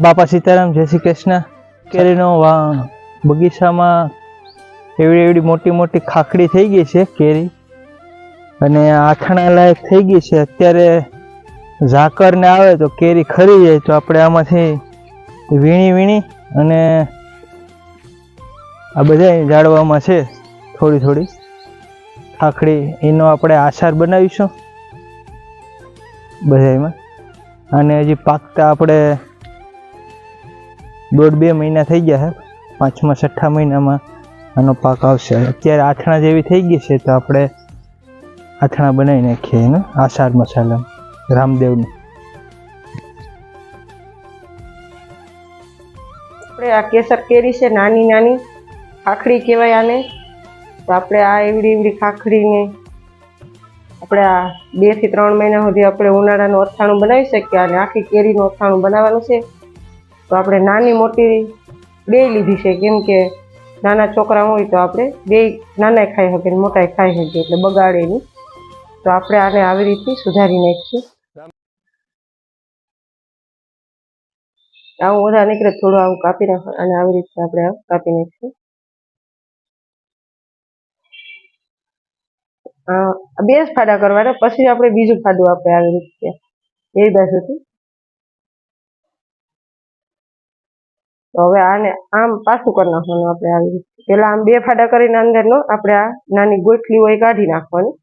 બાપા સીતારામ, જય શ્રી કૃષ્ણ. કેરીનો બગીચામાં એવડી એવડી મોટી મોટી ખાખડી થઈ ગઈ છે કેરી. અને આથણા લાયક થઈ ગઈ છે. અત્યારે ઝાકરને આવે તો કેરી ખરી જાય તો આપણે આમાંથી વીણી વીણી અને આ બધા જાળવામાં છે થોડી થોડી. ખાખડી એનો આપણે આચાર બનાવીશું. બધામાં અને હજી પાકતા આપણે દોઢ બે મહિના થઈ ગયા છે. પાંચમા, છઠ્ઠા મહિનામાં આનો પાક આવશે. અત્યારે આથણા જેવી થઈ ગઈ છે તો આપણે આથણા બનાવી નાખીએ એને, આસાર મસાલા રામદેવનું. આપણે આ કેસર કેરી છે, નાની નાની ખાખડી કહેવાય આને. તો આપણે આ એવડી એવડી ખાખડીને આપણે આ બેથી ત્રણ મહિના સુધી આપણે ઉનાળાનું અથાણું બનાવી શકીએ અને આખી કેરીનું અથાણું બનાવવાનું છે. તો આપણે નાની મોટી બે લીધી છે. કેમ કે નાના છોકરા હોય તો આપણે બે નાના ખાઈ શકીએ ને મોટા ખાઈ શકીએ એટલે બગાડે નહીં તો આપણે આને આવી રીતે સુધારી નાખીએ આવું બધા નીકળે થોડું આવું કાપી નાખો અને આવી રીતે આપણે આવું કાપી નાખીશું. બે જ ફાડા કરવાના, પછી આપણે બીજું ફાડું આપણે આવી રીતે એ બાજુથી તો હવે આને આમ પાછું કરી નાખવાનું આપણે આવી પેલા આમ બે ફાડા કરીને અંદરનો આપણે આ નાની ગોઠલી હોય કાઢી નાખવાની.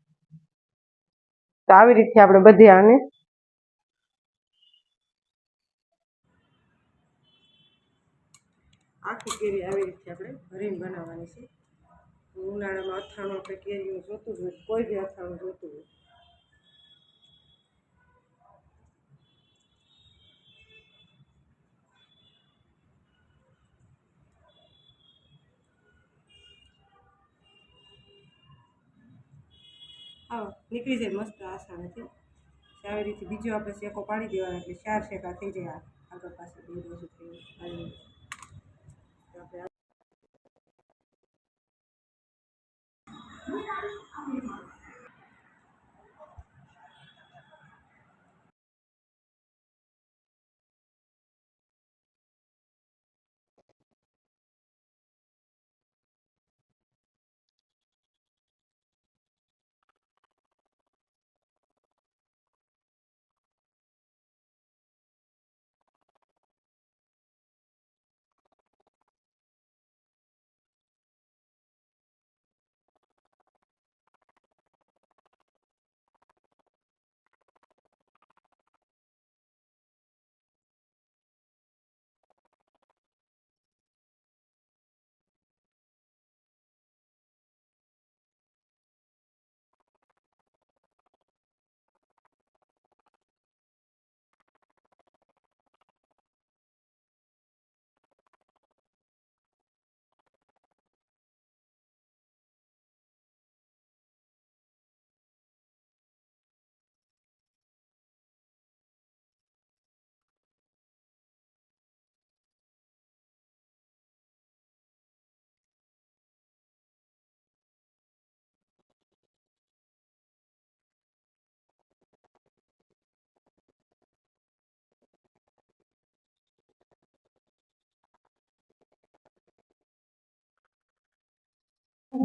તો આવી રીતે આપણે બધી આને આખી કેરી આવી રીતે આપણે ભરીને બનાવવાની છે. ઉનાળામાં અથાણું આપણે કેરીનું જોતું જ હોય, કોઈ બી અથાણું જોતું હોય. આવો, નીકળી જાય મસ્ત આસાનીથી આવી રીતે બીજો આપણે શેકો પાડી દેવાનો એટલે ચાર શેકા થઈ જાય આગળ પાસે બે બાજુ થઈ આપણે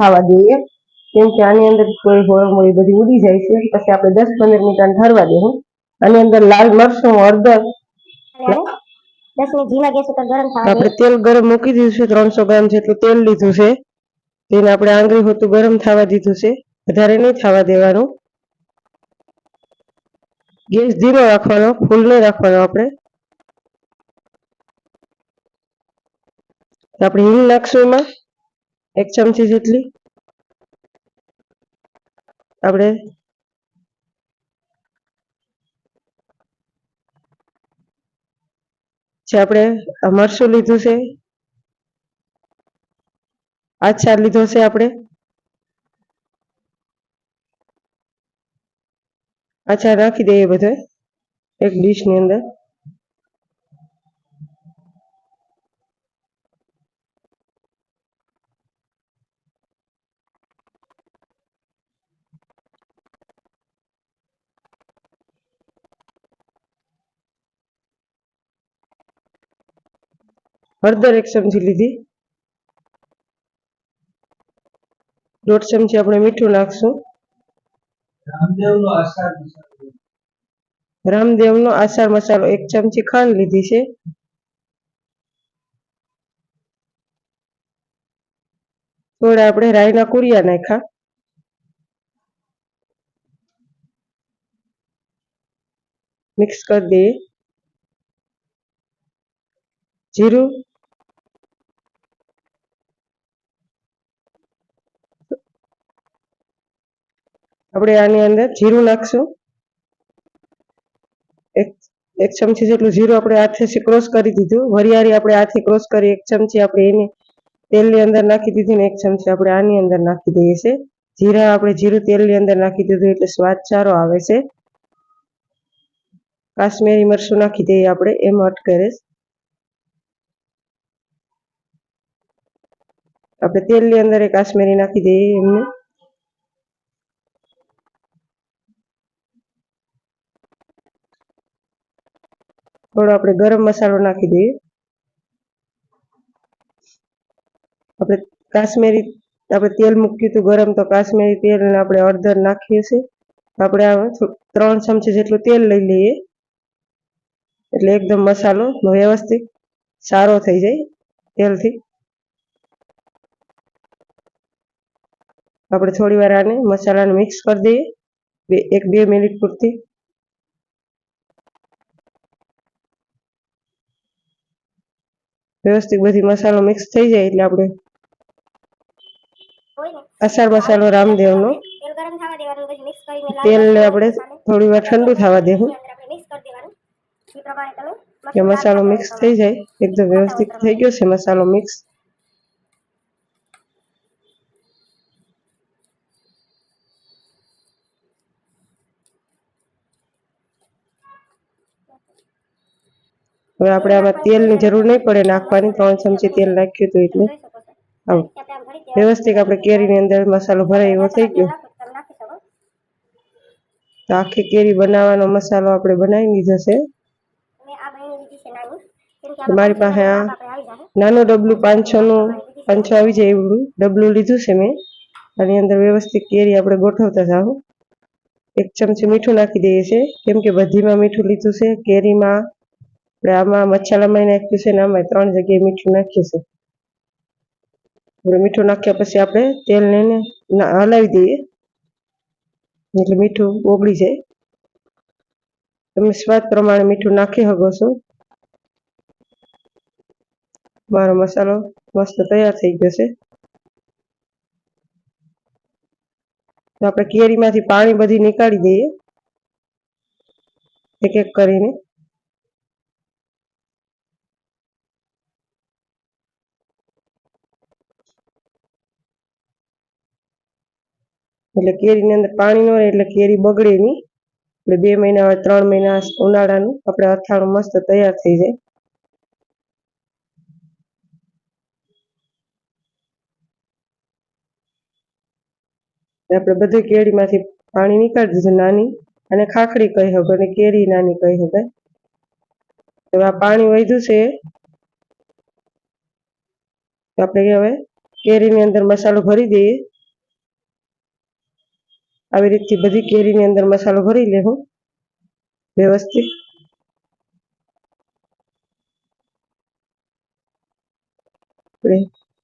ખાવા દઈએ કેમ કે આની અંદર કોઈ હોળમોળી બધી ઉડી જાય છે. પછી આપણે દસ પંદર મિનિટ ઠરવા દેવું. આની અંદર લાલ મરચું હળદર. થવા આપણે તેલ ગરમ મૂકી દીધું છે ત્રણસો ગ્રામ જેટલું તેલ લીધું છે. તેને આપણે આંગળી હોતું ગરમ થવા દીધું છે. વધારે નહીં થવા દેવાનું. ગેસ ધીમો રાખવાનો ફૂલ નહીં રાખવાનો આપણે. આપણે હિંગ નાખશું એમાં એક ચમચી જેટલી. આપણે જે આપણે મરસું લીધું છે? આચાર લીધો છે આપણે. આચાર રાખી દઈએ બધો એક ડીશની અંદર. હળદર એક ચમચી લીધી. દોઢ ચમચી આપણે મીઠું નાખશું. રામદેવનો આસાર મસાલો. એક ચમચી ખાંડ લીધી છે. થોડા આપણે રાઈના કુરિયા નાખ્યા. મિક્સ કરી દઈએ. જીરું આપણે આની અંદર જીરું નાખશું. એક ચમચી જેટલું જીરું આપણે હાથેથી ક્રોસ કરી દીધું. વરિયાળી આપણે હાથે ક્રોસ કરી, એક ચમચી આપણે એને તેલની અંદર નાખી દીધી ને એક ચમચી આપણે આની અંદર નાખી દઈએ છે જીરા આપણે જીરું તેલની અંદર નાખી દીધું એટલે સ્વાદ સારો આવે છે. કાશ્મીરી મરચું નાખી દઈએ આપણે, એમ અટકરે આપણે તેલની અંદર એ કાશ્મીરી નાખી દઈએ એમને. થોડો આપણે ગરમ મસાલો નાખી દઈએ. આપણે કાશ્મીરી, આપણે તેલ મૂક્યું હતું ગરમ, તો કાશ્મીરી તેલ આપણે અડધર નાખીએ છીએ. આપણે આ ત્રણ ચમચી જેટલું તેલ લઈ લઈએ. એટલે એકદમ મસાલો વ્યવસ્થિત સારો થઈ જાય તેલથી. આપણે થોડી વાર આને મસાલાને મિક્સ કરી દઈએ. બે, એક બે મિનિટ પૂરતી. વ્યવસ્થિત બધી મસાલો મિક્સ થઈ જાય એટલે આપણે હોય મસાલો રામદેવ રામદેવનો. તેલ તેલને આપણે થોડી વાર ઠંડુ થવા દેવું. કે મસાલો મિક્સ થઈ જાય. એકદમ વ્યવસ્થિત થઈ ગયો છે મસાલો મિક્સ હવે આપણે આમાં તેલની જરૂર નહીં પડે, નાખવાની, ત્રણ ચમચી તેલ નાખ્યું હતું એટલે. આવું. વ્યવસ્થિત આપણે કેરીની અંદર મસાલો ભરાય એવો થઈ ગયો. તો આખી કેરી બનાવવાનો મસાલો આપણે બનાવી લીધો છે. મેં આ બની લીધી છે નાની કેમ કે તમારી પાસે આ નાનું ડબલું પાંચસોનું, પાંચસો આવી જાય એવું ડબલું લીધું છે મેં. આની અંદર વ્યવસ્થિત કેરી આપણે ગોઠવતા જાવ એક ચમચી મીઠું નાખી દઈએ છે. કેમ કે બધીમાં મીઠું લીધું છે. કેરીમાં આપણે આમાં મસાલામાં નાખ્યું છે ને આમાં ત્રણ જગ્યાએ મીઠું નાખ્યું છે આપણે મીઠું નાખ્યા પછી આપણે તેલને હલાવી દઈએ. એટલે મીઠું ઓગળી જાય. તમે સ્વાદ પ્રમાણે મીઠું નાખી શકો છો. મારો મસાલો મસ્ત તૈયાર થઈ ગયો છે. તો આપણે કેરીમાંથી પાણી બધી નીકાળી દઈએ. એક એક કરીને. એટલે કેરીની અંદર પાણી ન રહે એટલે કેરી બગડે નહીં. એટલે બે મહિના ત્રણ મહિના ઉનાળાનું. આપણે અથાણું મસ્ત તૈયાર થઈ જાય. આપણે બધી કેરીમાંથી પાણી નીકાળી દીધું નાની. અને ખાખડી કહી શકો અને કેરી નાની કહી શકાય. તો આ પાણી વધ્યું છે. આપણે હવે કેરીની અંદર મસાલો ભરી દઈએ. આવી રીતથી બધી કેરીની અંદર મસાલો ભરી લેવું વ્યવસ્થિત.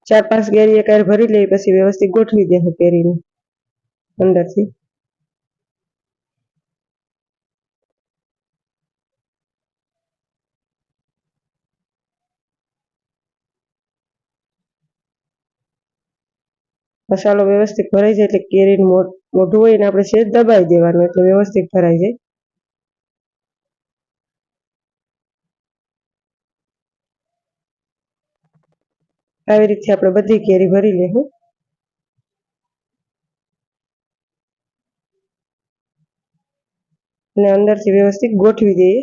ચાર પાંચ કેરી એક ભરી લઈ પછી વ્યવસ્થિત ગોઠવી દેવું કેરીને અંદરથી. મસાલો વ્યવસ્થિત ભરાઈ જાય એટલે કેરીનું મો- મોઢું હોય ને આપણે સેજ દબાવી દેવાનું એટલે વ્યવસ્થિત ભરાઈ જાય. આવી રીતે આપણે બધી કેરી ભરી લેવું અને અંદરથી વ્યવસ્થિત ગોઠવી દઈએ.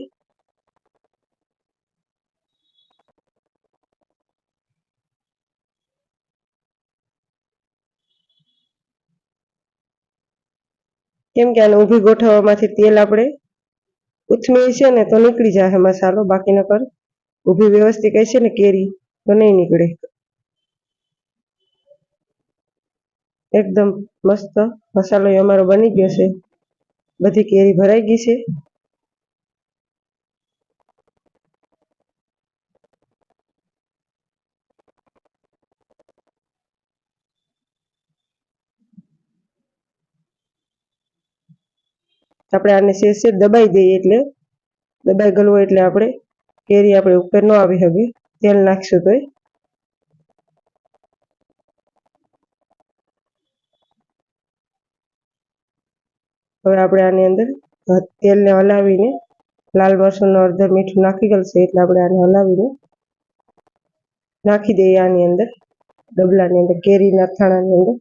કેમ કે આને ઊભી ગોઠવવામાંથી તેલ આપણે ઉથમી છે ને તો નીકળી જાય મસાલો, બાકી નકર ઊભી વ્યવસ્થિત છે ને કેરી તો નહીં નીકળે. એકદમ મસ્ત મસાલો અમારો બની ગયો છે. બધી કેરી ભરાઈ ગઈ છે. આપણે આને સેજ સેજ દબાઈ દઈએ એટલે, દબાઈ ગયેલું એટલે આપણે કેરી આપણે ઉપર ન આવી શકે તેલ નાખશું તોય. હવે આપણે આની અંદર તેલને હલાવીને, લાલ મરચું અડધર મીઠું નાખી ગયેલ છે એટલે આપણે આને હલાવીને નાખી દઈએ આની અંદર, ડબલાની અંદર, કેરીના થાણાની અંદર.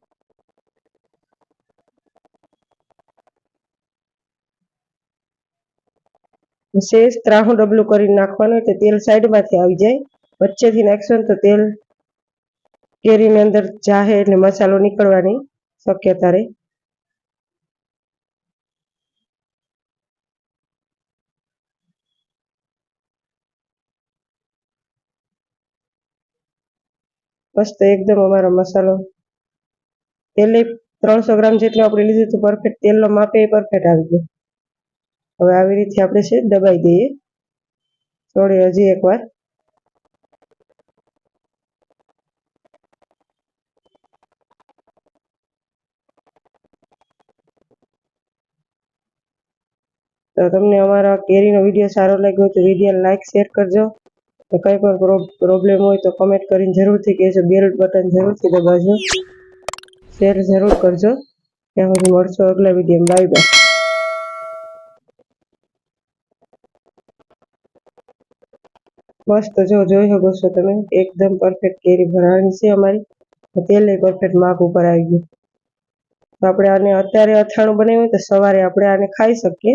શેષ ત્રાહું ડબલું કરીને નાખવાનું એટલે તેલ સાઈડમાંથી આવી જાય. વચ્ચેથી નાખશો તો તેલ કેરીની અંદર જાહે એટલે મસાલો નીકળવાની શક્યતા રહે. મસ્ત એકદમ અમારો મસાલો. તેલે ત્રણસો ગ્રામ જેટલું આપણે લીધું હતું પરફેક્ટ તેલનો માપે એ પરફેક્ટ આવી ગયો. હવે આવી રીતે આપણે છે દબાઈ દઈએ. થોડી હજી એકવાર. તો તમને અમારા કેરીનો વીડિયો સારો લાગ્યો તો વીડિયો લાઇક શેર કરજો. કંઈ પણ પ્રોબ્લેમ હોય તો કમેન્ટ કરીને જરૂરથી કહેજો. બેલ બટન જરૂરથી દબાવજો. શેર જરૂર કરજો. ત્યાં સુધી મળશો અગલા વીડિયો બાય બાય મસ્ત જો જોઈ શકો છો તમે, એકદમ પરફેક્ટ કેરી ભરાવાની છે અમારી. તેલ પરફેક્ટ માપ ઉપર આવી ગયું. તો આપણે આને અત્યારે અથાણું બનાવ્યું તો સવારે આપણે આને ખાઈ શકીએ.